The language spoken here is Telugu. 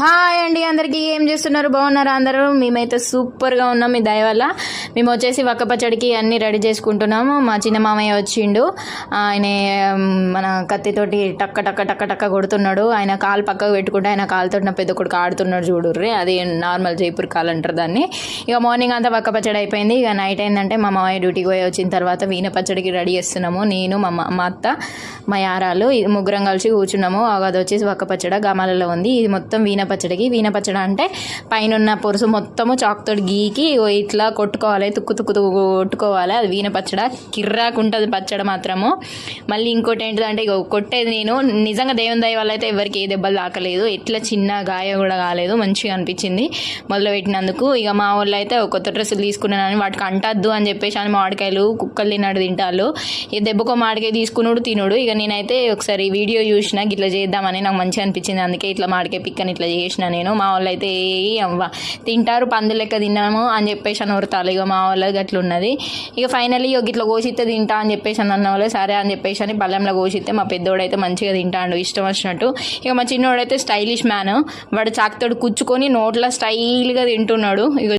హాయ్ అండి అందరికీ ఏం చేస్తున్నారు? బాగున్నారా అందరూ? మేమైతే సూపర్గా ఉన్నాం మీ దయ వల్ల. మేము వచ్చేసి వక్క పచ్చడికి అన్నీ రెడీ చేసుకుంటున్నాము. మా చిన్న మామయ్య వచ్చిండు. ఆయన మన కత్తితోటి టక్క టక్క టక్క టక్క కొడుతున్నాడు. ఆయన కాలు పక్కకు పెట్టుకుంటే ఆయన కాలుతో నా పెద్ద కొడుకు ఆడుతున్నాడు చూడుర్రి. అది నార్మల్ జైపూర్ కాలు అంటారు దాన్ని. ఇక మార్నింగ్ అంతా వక్క పచ్చడి అయిపోయింది. ఇక నైట్ అయిందంటే మా మామయ్య డ్యూటీకి పోయి వచ్చిన తర్వాత వీణ పచ్చడికి రెడీ చేస్తున్నాము. నేను మా మా అత్త మా యారాలు ముగ్గురం కలిసి కూర్చున్నాము. అది వచ్చేసి వక్క పచ్చడ గమాలలో ఉంది. ఇది మొత్తం వీణ పచ్చడికి. వీణ పచ్చడి అంటే పైన ఉన్న పొరుసు మొత్తము చాకుతోటి గీకి ఇట్లా కొట్టుకోవాలి. తుక్కు తుక్కు తుక్కు కొట్టుకోవాలి? అది వీణ పచ్చడ కిర్రాకు ఉంటుంది పచ్చడి మాత్రము. మళ్ళీ ఇంకోటి ఏంటిదంటే ఇక కొట్టేది నేను. నిజంగా దేవుని దయ వల్ల అయితే ఎవరికి ఏ దెబ్బలు తాకలేదు. ఎట్లా చిన్న గాయం కూడా కాలేదు. మంచిగా అనిపించింది మొదలుపెట్టినందుకు. ఇక మా వాళ్ళు అయితే ఒక కొత్త డ్రెస్సులు తీసుకున్నానని వాటికి అంటద్దు అని చెప్పేసి అని మామిడికాయలు కుక్కలు తిన్నాడు తింటారు ఈ దెబ్బకో మామిడికాయ తీసుకున్నాడు తినుడు. ఇక నేనైతే ఒకసారి వీడియో చూసిన ఇట్లా చేద్దామని నాకు మంచిగా అనిపించింది. అందుకే ఇట్లా మామిడికాయ పిక్కని ఇట్లా చేసిన నేను. మా వాళ్ళు అయితే ఏ అవ్వ తింటారు పందు లెక్క తిన్నాము అని చెప్పేసి అని ఊరుతారు ఇక మా వాళ్ళకి అట్లా ఉన్నది. ఇక ఫైనలీ ఇక ఇట్లా కోసిస్తే తింటా అని చెప్పేసి అని అన్న వాళ్ళు సరే అని చెప్పేసి అని పళ్ళెంలో కోసిస్తే మా పెద్దోడైతే మంచిగా తింటాడు ఇష్టం వచ్చినట్టు. ఇక మా చిన్నోడైతే స్టైలిష్ మ్యాన్ వాడు చాకుతోడు కుచ్చుకొని నోట్లో స్టైల్గా తింటున్నాడు. ఇక